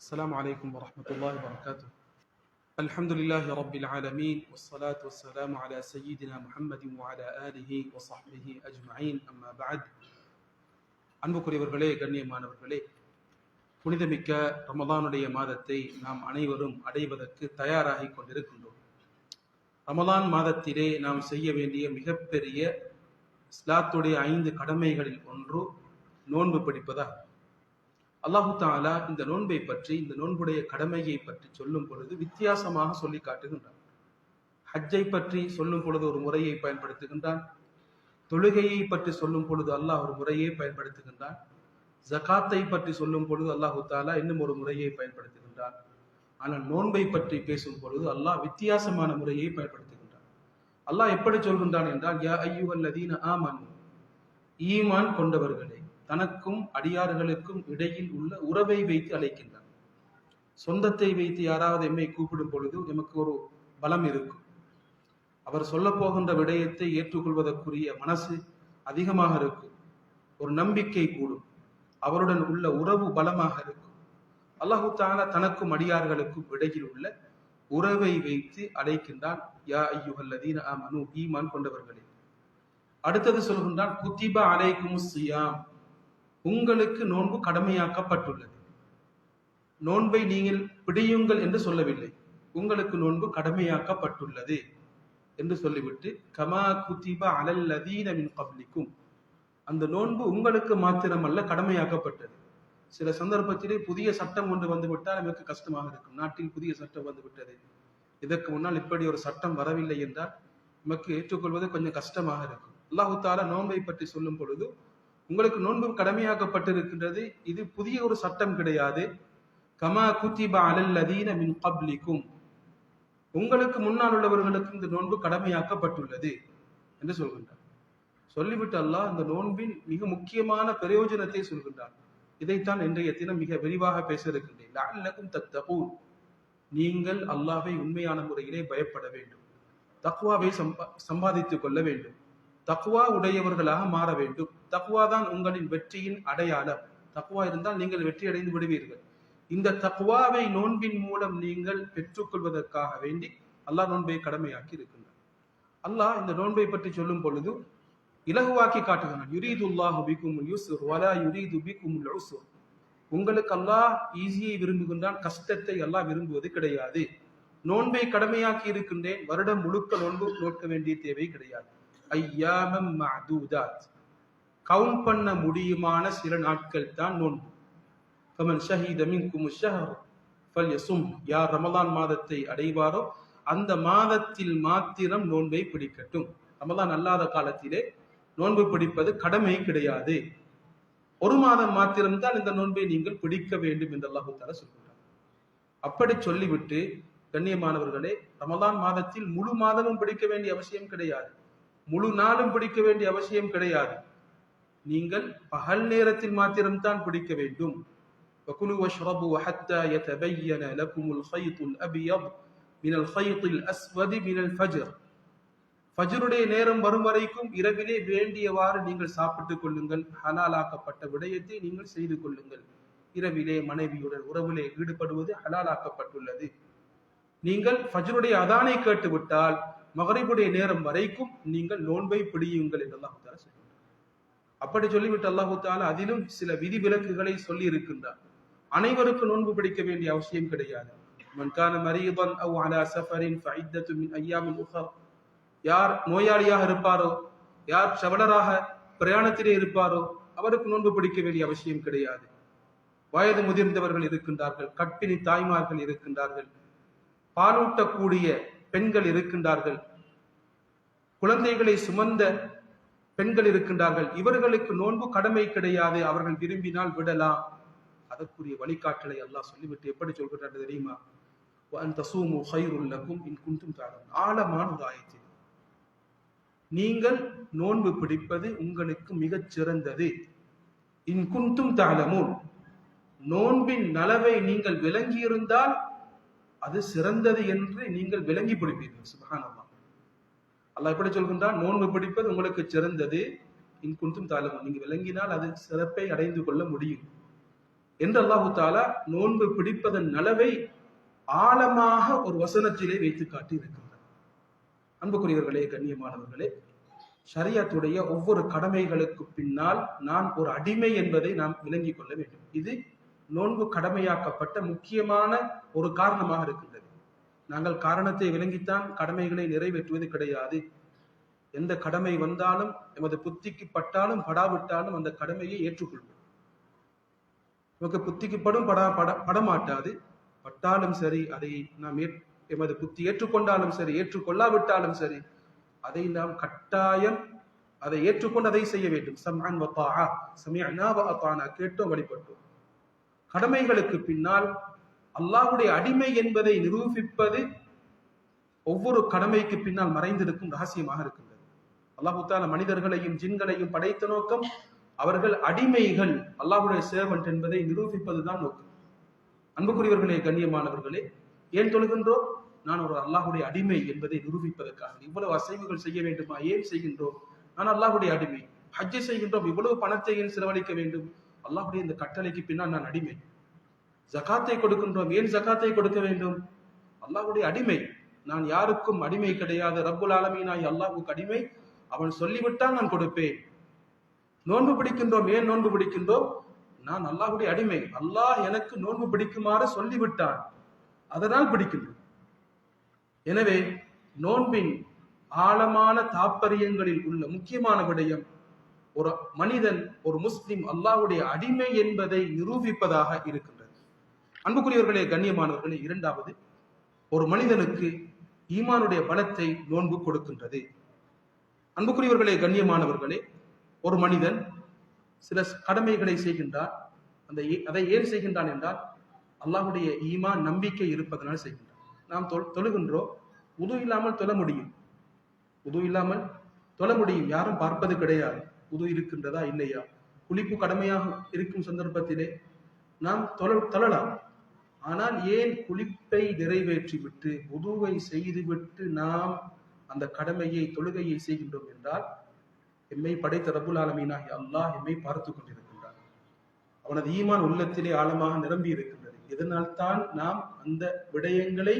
السلام عليكم ورحمة الله وبركاته الحمد لله رب العالمين والصلاة والسلام على سيدنا محمد وعلى آله وصحبه أجمعين أما بعد அன்புக்குரியவர்களே கண்ணியமானவர்களே புனிதமிக்க ரமதானுடைய மாதத்தை நாம் அனைவரும் அடைவதற்கு தயாராகி கொண்டிருக்கின்றோம் ரமதான் மாதத்திலே நாம் செய்ய வேண்டிய மிகப்பெரிய இஸ்லாத்துடைய ஐந்து கடமைகளில் ஒன்று நோன்பு பிடிப்பதாகும் அல்லாஹு தாலா இந்த நோன்பை பற்றி இந்த நோன்புடைய கடமையை பற்றி சொல்லும் பொழுது வித்தியாசமாக சொல்லி காட்டுகின்றான். ஹஜ்ஜை பற்றி சொல்லும் பொழுது ஒரு முறையை பயன்படுத்துகின்றான். தொழுகையை பற்றி சொல்லும் பொழுது அல்லாஹ் ஒரு முறையை பயன்படுத்துகின்றான். ஜகாத்தை பற்றி சொல்லும் பொழுது அல்லாஹு தாலா இன்னும் ஒரு முறையை பயன்படுத்துகின்றான். ஆனால் நோன்பை பற்றி பேசும் பொழுது அல்லாஹ் வித்தியாசமான முறையை பயன்படுத்துகின்றான். அல்லாஹ் எப்படி சொல்கின்றான் என்றால் யா ஐயுவல்லதீன ஆமன். ஈமான் கொண்டவர்களே தனக்கும் அடியார்களுக்கும் இடையில் உள்ள உறவை வைத்து அழைக்கின்றான். சொந்தத்தை வைத்து யாராவது எம்மை கூப்பிடும் பொழுது எமக்கு ஒரு பலம் இருக்கும். அவர் சொல்ல போகின்ற விடயத்தை ஏற்றுக்கொள்வதற்குரிய மனசு அதிகமாக இருக்கும். ஒரு நம்பிக்கை கூடும். அவருடன் உள்ள உறவு பலமாக இருக்கும். அல்லாஹு தாலா தனக்கும் அடியார்களுக்கும் இடையில் உள்ள உறவை வைத்து அழைக்கின்றான். யா ஐயுகல்லதீன ஆமனு ஈமான் கொண்டவர்களே. அடுத்தது சொல்கின்றான் குத்திபா அலைக்கும் சியாம். உங்களுக்கு நோன்பு கடமையாக்கப்பட்டுள்ளது. நோன்பை நீங்கள் பிடியுங்கள் என்று சொல்லவில்லை. உங்களுக்கு நோன்பு கடமையாக்கப்பட்டுள்ளது என்று சொல்லிவிட்டு கமா குத்திபா அலல்லதீன மின் பப்ளிக்கும் அந்த நோன்பு உங்களுக்கு மாத்திரமல்ல கடமையாக்கப்பட்டது. சில சந்தர்ப்பத்திலே புதிய சட்டம் ஒன்று வந்துவிட்டால் நமக்கு கஷ்டமாக இருக்கும்? நாட்டில் புதிய சட்டம் வந்துவிட்டது இதற்கு முன்னால் இப்படி ஒரு சட்டம் வரவில்லை என்றால் நமக்கு ஏற்றுக்கொள்வது கொஞ்சம் கஷ்டமாக இருக்கும். அல்லாஹு தாலா நோன்பை பற்றி சொல்லும் பொழுது உங்களுக்கு நோன்பு கடமையாக்கப்பட்டிருக்கின்றது. இது புதிய ஒரு சட்டம் கிடையாது. கமா குத்திபா அலல்லதீன மின் பப்ளிக்கும் உங்களுக்கு முன்னால் உள்ளவர்களுக்கு இந்த நோன்பு கடமையாக்கப்பட்டுள்ளது என்று சொல்கின்றார். சொல்லிவிட்டு அல்லாஹ் இந்த நோன்பின் மிக முக்கியமான பிரயோஜனத்தை சொல்கின்றார் இதைத்தான் இன்றைய தினம் மிக விரிவாக பேச இருக்கின்றேன் லஅல்லகும் நீங்கள் அல்லாஹை உண்மையான முறையிலே பயப்பட வேண்டும். தக்வாவை சம்பா சம்பாதித்துக் கொள்ள வேண்டும். தக்குவா உடையவர்களாக மாற வேண்டும். தக்குவா தான் உங்களின் வெற்றியின் அடையாளம். தக்குவா இருந்தால் நீங்கள் வெற்றி அடைந்து விடுவீர்கள். இந்த தக்குவாவை நோன்பின் மூலம் நீங்கள் பெற்றுக்கொள்வதற்காக வேண்டி அல்லாஹ் நோன்பை கடமையாக்கி இருக்கின்றார். அல்லாஹ் இந்த நோன்பை பற்றி சொல்லும் பொழுது இலகுவாக்கி காட்டுகிறான். யுரீதுல்லாஹு பிக்கும் யூசுர் வலா யுரீது பிக்கும் உசுர் உங்களுக்கு அல்லாஹ் ஈஸியை விரும்புகின்றான் கஷ்டத்தை அல்லாஹ் விரும்புவது கிடையாது. நோன்பை கடமையாக்கி இருக்கின்றேன் வருடம் முழுக்க நோன்பு நோக்க வேண்டிய தேவை கிடையாது. ஐயாமம் மஅதூதாத். கவுண்ட் பண்ண முடியுமான சில நாட்கள் தான் நோன்பு. கமன் ஷஹீத மின்கும் ஷஹர் ஃபல்யசும். யார் ரமலான் மாதத்தை அடைவாரோ அந்த மாதத்தில் மாத்திரம் நோன்பை பிடிக்கட்டும். ரமலான் அல்லாத காலத்திலே நோன்பு பிடிப்பது கடமை கிடையாது. ஒரு மாதம் மாத்திரம்தான் இந்த நோன்பை நீங்கள் பிடிக்க வேண்டும் என்று அல்லாஹு தாலா சொல்கிறார் அப்படி சொல்லிவிட்டு கண்ணியமானவர்களே ரமலான் மாதத்தில் முழு மாதமும் பிடிக்க வேண்டிய அவசியம் கிடையாது. முழு நாளும் பிடிக்க வேண்டிய அவசியம் கிடையாது. நீங்கள் பகல் நேரத்தில் மாத்திரம்தான் பிடிக்க வேண்டும் وكلوا واشربوا حتى يتبين لكم الخيط الأبيض من الخيط الأسود من الفجر ஃபஜருடைய நேரம் வரும் வரைக்கும் இரவிலே வேண்டியவாறு நீங்கள் சாப்பிட்டுக் கொள்ளுங்கள் ஹலாலாக்கப்பட்ட விடயத்தை நீங்கள் செய்து கொள்ளுங்கள் இரவிலே மனைவியுடன் உறவிலே ஈடுபடுவது ஹலாலாக்கப்பட்டுள்ளது நீங்கள் ஃபஜருடைய அதானை கேட்டுவிட்டால் மகரிபுடைய நேரம் வரைக்கும் நீங்கள் நோன்பை பிடியுங்கள் என்று அல்லாஹு தாலா சொல்கிறார் அப்படி சொல்லிவிட்டு அல்லாஹு தாலா அதிலும் சில விதி விலக்குகளை சொல்லி இருக்கின்றார் அனைவருக்கும் நோன்பு பிடிக்க வேண்டிய அவசியம் கிடையாது. மன்கான அவ் யார் நோயாளியாக இருப்பாரோ யார் சவலராக பிரயாணத்திலே இருப்பாரோ அவருக்கு நோன்பு பிடிக்க வேண்டிய அவசியம் கிடையாது. வயது முதிர்ந்தவர்கள் இருக்கின்றார்கள் கற்பிணி தாய்மார்கள் இருக்கின்றார்கள் பாலூட்டக்கூடிய பெண்கள் இருக்கின்றார்கள். குழந்தைகளை சுமந்த பெண்கள் இருக்கின்றார்கள். இவர்களுக்கு நோன்பு கடமை கிடையாது. அவர்கள் விரும்பினால் விடலாம். அதற்குரிய வழிகாட்டலை அல்லாஹ் சொல்லிவிட்டு எப்படி சொல்கிறார் தெரியுமா? ஆழமான ஒரு ஆயத்தில். நீங்கள் நோன்பு பிடிப்பது உங்களுக்கு மிகச் சிறந்தது. இன்குந்தும் தாளமும் நோன்பின் நலவை நீங்கள் விளங்கியிருந்தால் அது சிறந்தது என்று நீங்கள் விளங்கி பிடிப்பீர்கள். சுபகானமா அல்லாஹ் எப்படி சொல்கின்றான்? நோன்பு பிடிப்பது உங்களுக்கு சிறந்தது. இன்குந்தும் தாளமும் நீங்க விளங்கினால் அது சிறப்பை அடைந்து கொள்ள முடியும். என்று அல்லாஹு தாலா நோன்பு பிடிப்பதன் அளவை ஆழமாக ஒரு வசனத்திலே வைத்து காட்டி இருக்கின்றார் அன்புக்குரியவர்களே கண்ணியமானவர்களே ஷரியத்துடைய ஒவ்வொரு கடமைகளுக்கு பின்னால் நான் ஒரு அடிமை என்பதை நாம் விளங்கிக் கொள்ள வேண்டும். இது நோன்பு கடமையாக்கப்பட்ட முக்கியமான ஒரு காரணமாக இருக்கு நாங்கள் காரணத்தை விளங்கித்தான் கடமைகளை நிறைவேற்றுவது கிடையாது. எந்த கடமை வந்தாலும் எமது புத்திக்கு பட்டாலும் படாவிட்டாலும் அந்த கடமையை ஏற்றுக்கொள்வோம். நமக்கு புத்திக்கு படும் படா பட படமாட்டாது. பட்டாலும் சரி அதை நாம் எமது புத்தி ஏற்றுக்கொண்டாலும் சரி ஏற்றுக்கொள்ளாவிட்டாலும் சரி அதை நாம் கட்டாயம் அதை ஏற்றுக்கொண்டு அதை செய்ய வேண்டும். சம்அன் வ சமிஅனா வ அத்தானா கேட்டோம் வழிபட்டோம். கடமைகளுக்கு பின்னால் அல்லாஹுடைய அடிமை என்பதை நிரூபிப்பது ஒவ்வொரு கடமைக்கு பின்னால் மறைந்திருக்கும் ரகசியமாக இருக்கின்றது. அல்லாஹுத்தால மனிதர்களையும் ஜின்களையும் படைத்த நோக்கம் அவர்கள் அடிமைகள் அல்லாஹ்வுடைய சேவன்ட் என்பதை நிரூபிப்பதுதான் நோக்கம். அன்புக்குரியவர்களே கண்ணியமானவர்களே ஏன் தொழுகின்றோம்? நான் ஒரு அல்லாஹுடைய அடிமை என்பதை நிரூபிப்பதற்காக. இவ்வளவு அசைவுகள் செய்ய வேண்டுமா? ஏன் செய்கின்றோம்? நான் அல்லாஹுடைய அடிமை. ஹஜ்ஜை செய்கின்றோம். இவ்வளவு பணத்தை ஏன் செலவழிக்க வேண்டும். அல்லாஹுடைய இந்த கட்டளைக்கு பின்னால் நான் அடிமை. ஜகாத்தை கொடுக்கின்றோம். ஏன் ஜகாத்தை கொடுக்க வேண்டும்? அல்லாஹுடைய அடிமை. நான் யாருக்கும் அடிமை கிடையாது. ரப்புல் ஆலமீனாய் அல்லாஹுக்கு அடிமை. அவன் சொல்லிவிட்டால் நான் கொடுப்பேன். நோன்பு பிடிக்கின்றோம். ஏன் நோன்பு பிடிக்கின்றோம்? நான் அல்லாஹுடைய அடிமை. அல்லாஹ் எனக்கு நோன்பு பிடிக்குமாறு சொல்லிவிட்டான். அதனால் பிடிக்கின்றோம். எனவே நோன்பின் ஆழமான தாற்பயங்களில் உள்ள முக்கியமான விடயம் ஒரு மனிதன் ஒரு முஸ்லிம் அல்லாஹுடைய அடிமை என்பதை நிரூபிப்பதாக இருக்கும் அன்புக்குரியவர்களே கண்ணியமானவர்களே இரண்டாவது ஒரு மனிதனுக்கு ஈமானுடைய பலத்தை நோன்பு கொடுக்கின்றது. அன்புக்குரியவர்களே கண்ணியமானவர்களே ஒரு மனிதன் சில கடமைகளை செய்கின்றார் அந்த ஏ- அதை ஏன் செய்கின்றான் என்றால் அல்லாஹுடைய ஈமான் நம்பிக்கை இருப்பதனால் செய்கின்றான். நாம் தொல் தொழுகின்றோம் உது இல்லாமல் தொழ முடியும். உது இல்லாமல் தொழ முடியும். யாரும் பார்ப்பது கிடையாது. உது இருக்கின்றதா இல்லையா? குளிப்பு கடமையாக இருக்கும் சந்தர்ப்பத்திலே நாம் தொழ தொழலாம். ஆனால் ஏன் குளிப்பை நிறைவேற்றிவிட்டு முதுவை செய்துவிட்டு நாம் அந்த கடமையை தொழுகையை செய்கின்றோம் என்றால் எம்மை படைத்த ரபுல் ஆலமீனாகி அல்லாஹ் எம்மை பார்த்து கொண்டிருக்கின்றார் அவனது ஈமான் உள்ளத்திலே ஆழமாக நிரம்பி இருக்கின்றது. இதனால் தான் நாம் அந்த விடயங்களை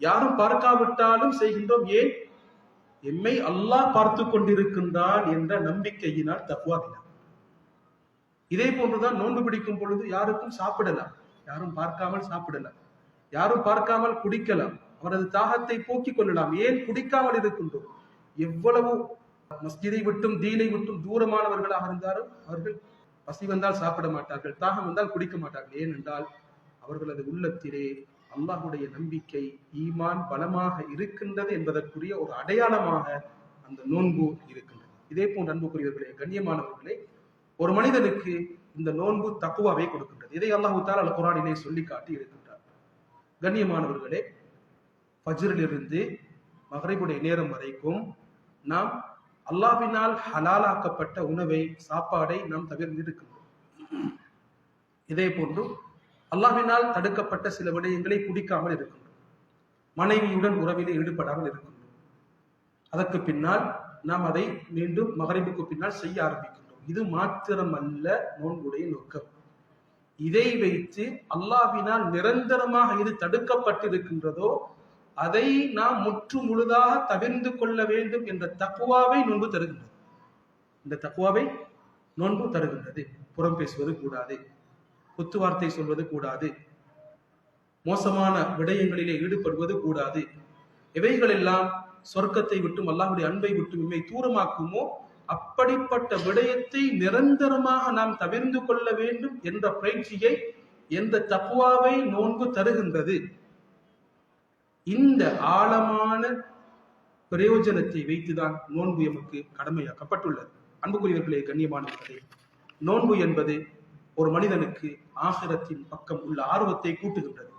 யாரும் பார்க்காவிட்டாலும் செய்கின்றோம்? ஏன்? எம்மை அல்லாஹ் பார்த்து கொண்டிருக்கின்றான் என்ற நம்பிக்கையினால் தக்குவாவினார் இதே போன்றுதான் நோன்பு பிடிக்கும் பொழுது யாருக்கும் சாப்பிடலாம். யாரும் பார்க்காமல் சாப்பிடலாம் யாரும் பார்க்காமல் குடிக்கலாம் அவரது தாகத்தை போக்கிக் கொள்ளலாம். ஏன் குடிக்காமல் இருக்கின்றோம் எவ்வளவு மஸ்ஜிதை விட்டும் தீனை விட்டும் தூரமானவர்களாக இருந்தாலும் அவர்கள் பசி வந்தால் சாப்பிட மாட்டார்கள் தாகம் வந்தால் குடிக்க மாட்டார்கள். ஏனென்றால் அவர்களது உள்ளத்திலே அல்லாஹுடைய நம்பிக்கை ஈமான் பலமாக இருக்கின்றது என்பதற்குரிய ஒரு அடையாளமாக அந்த நோன்பு இருக்கின்றது. இதே போன்ற அன்புக்குரியவர்களே கண்ணியமானவர்களே ஒரு மனிதனுக்கு இந்த நோன்பு தக்குவாவே கொடுக்கின்றது. இதை அல்லாஹு தாலா அல் குரானிலே சொல்லி காட்டி இருக்கின்றார் கண்ணியமானவர்களே ஃபஜ்ரிலிருந்து மகரிபுடைய நேரம் வரைக்கும் நாம் அல்லாஹ்வினால் ஹலாலாக்கப்பட்ட உணவை சாப்பாடை நாம் தவிர்ந்திருக்கின்றோம் இதே போன்று அல்லாவினால் தடுக்கப்பட்ட சில விடயங்களை குடிக்காமல் இருக்கின்றோம். மனைவியுடன் உறவிலே ஈடுபடாமல் இருக்கின்றோம். அதற்கு பின்னால் நாம் அதை மீண்டும் மகரிபுக்கு பின்னால் செய்ய ஆரம்பிக்கின்றோம். இது மாத்திரமல்ல நோன்புடைய நோக்கம். இதை வைத்து அல்லாஹினால் நிரந்தரமாக இது தடுக்கப்பட்டிருக்கின்றதோ அதை நாம் முற்று முழுதாக தவிர்ந்து கொள்ள வேண்டும் என்ற தக்குவாவை நோன்பு தருகின்றது. இந்த தக்குவாவை நோன்பு தருகின்றது. புறம் பேசுவது கூடாது. குத்து வார்த்தை சொல்வது கூடாது. மோசமான விடயங்களிலே ஈடுபடுவது கூடாது. எவைகளெல்லாம் சொர்க்கத்தை விட்டும் அல்லாஹுடைய அன்பை விட்டும் இம்மை தூரமாக்குமோ அப்படிப்பட்ட விடயத்தை நிரந்தரமாக நாம் தவிர்ந்து கொள்ள வேண்டும் என்ற பயிற்சியை எந்த தப்புவாவை நோன்பு தருகின்றது? இந்த ஆழமான பிரயோஜனத்தை வைத்துதான் நோன்பு எமக்கு கடமையாக்கப்பட்டுள்ளது. அன்புக்குரியவர்களே கண்ணியமானவர்களே நோன்பு என்பது ஒரு மனிதனுக்கு ஆசிரத்தின் பக்கம் உள்ள ஆர்வத்தை கூட்டுகின்றது.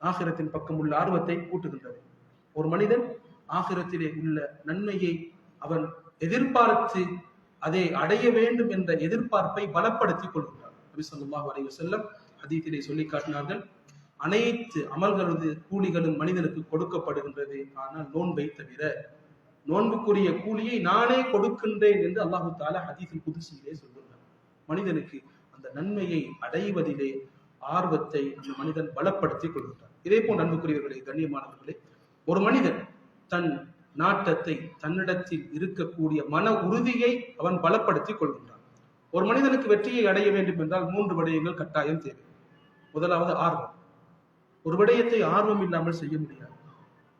ஆசிரத்தின் பக்கம் உள்ள ஆர்வத்தை கூட்டுகின்றது. ஒரு மனிதன் ஆசிரத்திலே உள்ள நன்மையை அவன் எதிர்பார்த்து அதை அடைய வேண்டும் என்ற எதிர்பார்ப்பை பலப்படுத்திக் கொள்கிறார் நபி ஸல்லல்லாஹு அலைஹி வஸல்லம் சொல்லி காட்டினார்கள் அனைத்து அமல்களது கூலிகளும் மனிதனுக்கு கொடுக்கப்படுகின்றது. ஆனால் நோன்பை தவிர நோன்புக்குரிய கூலியை நானே கொடுக்கின்றேன் என்று அல்லாஹு தாலா ஹதீஸில் புதுசியிலே சொல்லுகிறார் மனிதனுக்கு அந்த நன்மையை அடைவதிலே ஆர்வத்தை அந்த மனிதன் பலப்படுத்திக் கொள்கின்றார் இதே போல் அன்புக்குரியவர்களே கண்ணியமானவர்களே ஒரு மனிதன் தன் நாட்டத்தை தன்னிடத்தில் இருக்கக்கூடிய மன உறுதியை அவன் பலப்படுத்திக் கொள்கின்றான். ஒரு மனிதனுக்கு வெற்றியை அடைய வேண்டும் என்றால் மூன்று விடயங்கள் கட்டாயம் தேவை. முதலாவது ஆர்வம். ஒரு விடயத்தை ஆர்வம் இல்லாமல் செய்ய முடியாது.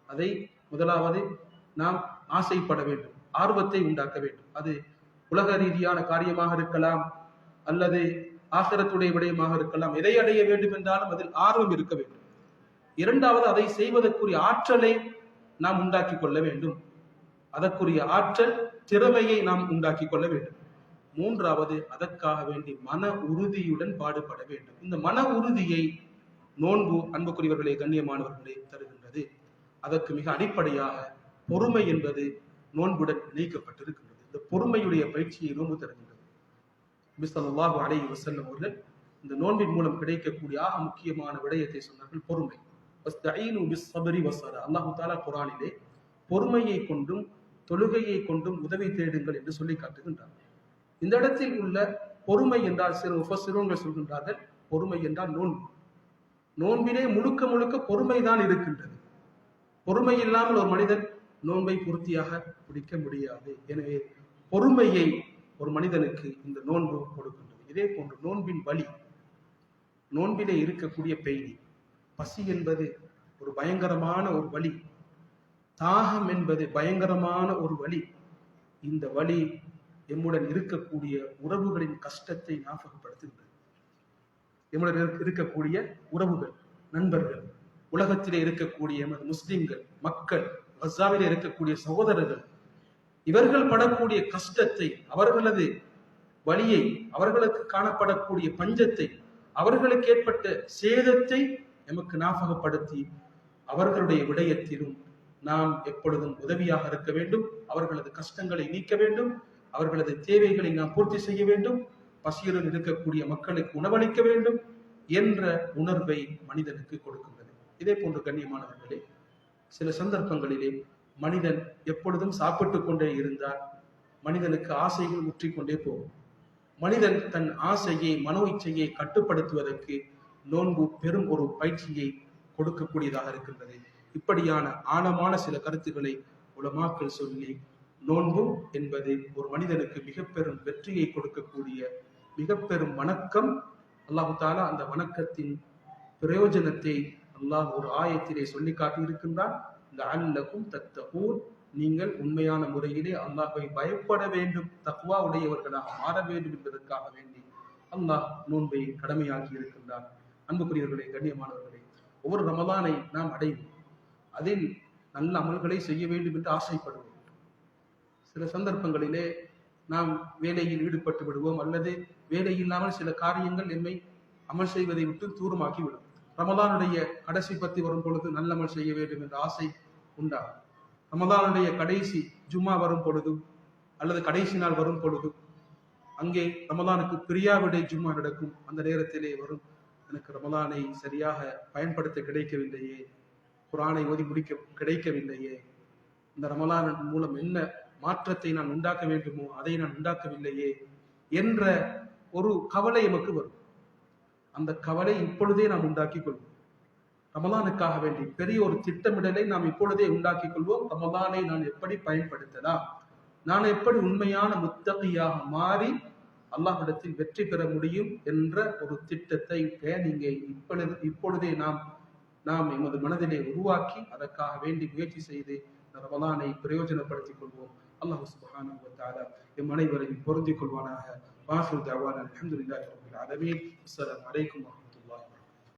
அதை முதலாவது நாம் ஆசைப்பட வேண்டும். ஆர்வத்தை உண்டாக்க வேண்டும். அது உலக ரீதியான காரியமாக இருக்கலாம் அல்லது ஆசிரத்துடைய விடயமாக இருக்கலாம். எதை அடைய வேண்டும் என்றாலும் அதில் ஆர்வம் இருக்க வேண்டும். இரண்டாவது அதை செய்வதற்குரிய ஆற்றலை நாம் உண்டாக்கி கொள்ள வேண்டும். அதற்குரிய ஆற்றல் திறமையை நாம் உண்டாக்கி கொள்ள வேண்டும். மூன்றாவது அதற்காக வேண்டி மன உறுதியுடன் பாடுபட வேண்டும். இந்த மன உறுதியை நோன்பு அன்புக்குரியவர்களை கண்ணியமானவர்களை தருகின்றது. அதற்கு மிக அடிப்படையாக பொறுமை என்பது நோன்புடன் இணைக்கப்பட்டிருக்கின்றது. இந்த பொறுமையுடைய பயிற்சியை நோன்பு தருகின்றது. பிஸ்தல்லாஹு அலை வசல்லம் அவர்கள் இந்த நோன்பின் மூலம் கிடைக்கக்கூடிய ஆக முக்கியமான விடயத்தை சொன்னார்கள் பொறுமை. அல்லாஹு தாலா குரானிலே பொறுமையை கொண்டும் தொழுகையை கொண்டும் உதவி தேடுங்கள் என்று சொல்லி காட்டுகின்றார் இந்த இடத்தில் உள்ள பொறுமை என்றால் சிறு முஃபஸ்ஸிரூன்கள் சொல்கின்றார்கள். பொறுமை என்றால் நோன்பு. நோன்பிலே முழுக்க முழுக்க பொறுமை தான் இருக்கின்றது. பொறுமை இல்லாமல் ஒரு மனிதன் நோன்பை பூர்த்தியாக பிடிக்க முடியாது. எனவே பொறுமையை ஒரு மனிதனுக்கு இந்த நோன்பு கொடுக்கின்றது. இதே போன்று நோன்பின் வலி நோன்பிலே இருக்கக்கூடிய பெய்தி பசி என்பது ஒரு பயங்கரமான ஒரு வழி தாகம் என்பது பயங்கரமான ஒரு வழி இந்த வழி எம்முடன் இருக்கக்கூடிய உறவுகளின் கஷ்டத்தை ஞாபகப்படுத்துகின்றது எம்முடன் இருக்கக்கூடிய உறவுகள் நண்பர்கள் உலகத்திலே இருக்கக்கூடிய எமது முஸ்லிம்கள் மக்கள் கசாவிலே இருக்கக்கூடிய சகோதரர்கள் இவர்கள் படக்கூடிய கஷ்டத்தை அவர்களது வழியை அவர்களுக்கு காணப்படக்கூடிய பஞ்சத்தை அவர்களுக்கு ஏற்பட்ட சேதத்தை எமக்கு ஞாபகப்படுத்தி அவர்களுடைய விடயத்திலும் நாம் எப்பொழுதும் உதவியாக இருக்க வேண்டும். அவர்களது கஷ்டங்களை நீக்க வேண்டும். அவர்களது தேவைகளை நாம் பூர்த்தி செய்ய வேண்டும். பசியுடன் இருக்கக்கூடிய மக்களுக்கு உணவளிக்க வேண்டும் என்ற உணர்வை மனிதனுக்கு கொடுக்கின்றது. இதே போன்று கண்ணியமானவர்களே சில சந்தர்ப்பங்களிலே மனிதன் எப்பொழுதும் சாப்பிட்டு கொண்டே இருந்தால் மனிதனுக்கு ஆசைகள் முற்றிக்கொண்டே போகும். மனிதன் தன் ஆசையை மனோ இச்சையை கட்டுப்படுத்துவதற்கு நோன்பு பெரும் ஒரு பயிற்சியை கொடுக்கக்கூடியதாக இருக்கின்றது. இப்படியான ஆழமான சில கருத்துக்களை உலமாக்கள் சொல்லி நோன்பு என்பது ஒரு மனிதனுக்கு மிக பெரும் வெற்றியை கொடுக்கக்கூடிய மிக பெரும் வணக்கம். அல்லாஹு தாலா அந்த வணக்கத்தின் பிரயோஜனத்தை அல்லாஹ் ஒரு ஆயத்திலே சொல்லி காட்டியிருக்கின்றான். லஅல்லகும் தத்தகூன். நீங்கள் உண்மையான முறையிலே அல்லாஹை பயப்பட வேண்டும் தக்குவா உடையவர்களாக மாற வேண்டும் என்பதற்காக வேண்டி அல்லாஹ் நோன்பை கடமையாக்கி இருக்கின்றான். அன்புக்குரியவர்களே கண்ணியமானவர்களே ஒவ்வொரு ரமதானை நாம் அடைவோம். அதில் நல்ல அமல்களை செய்ய வேண்டும் என்று ஆசைப்படுவோம். சில சந்தர்ப்பங்களிலே நாம் வேலையில் ஈடுபட்டு விடுவோம் அல்லது வேலை இல்லாமல் சில காரியங்கள் எம்மை அமல் செய்வதை விட்டு தூரமாக்கி விடும் கடைசி பத்தி வரும் பொழுது நல்லமல் செய்ய வேண்டும் என்ற ஆசை உண்டாகும். ரமதானுடைய கடைசி ஜும்மா வரும் பொழுது அல்லது கடைசி நாள் வரும் பொழுது அங்கே ரமதானுக்கு பிரியாவிடை ஜும்மா நடக்கும். அந்த நேரத்திலே வரும் எனக்கு ரமலானை சரியாக பயன்படுத்த கிடைக்கவில்லையே குரானை ஓதி முடிக்க கிடைக்கவில்லையே இந்த ரமலான் மூலம் என்ன மாற்றத்தை நான் உண்டாக்க வேண்டுமோ அதை நான் உண்டாக்கவில்லையே என்ற ஒரு கவலை எமக்கு வரும். அந்த கவலை இப்பொழுதே நாம் உண்டாக்கிக் கொள்வோம். ரமலானுக்காக வேண்டி பெரிய ஒரு திட்டமிடலை நாம் இப்பொழுதே உண்டாக்கிக் கொள்வோம். ரமலானை நான் எப்படி பயன்படுத்தலாம்? நான் எப்படி உண்மையான முத்தகையாக மாறி அல்லாஹிடத்தில் வெற்றி பெற முடியும் என்ற ஒரு திட்டத்தை நீங்க இப்பொழுது இப்பொழுதே நாம் நாம் எமது மனதிலே உருவாக்கி அதற்காக வேண்டி முயற்சி செய்து ரமலானை பிரயோஜனப்படுத்திக் கொள்வோம். அல்லாஹ் சுப்ஹானஹு வ தஆலா எம் அனைவரையும் பொருந்திக் கொள்வானாக. வாஹிர் தவானா அல்ஹம்துலில்லாஹி ரப்பில் ஆலமீன். அஸ்ஸலாமு அலைக்கும்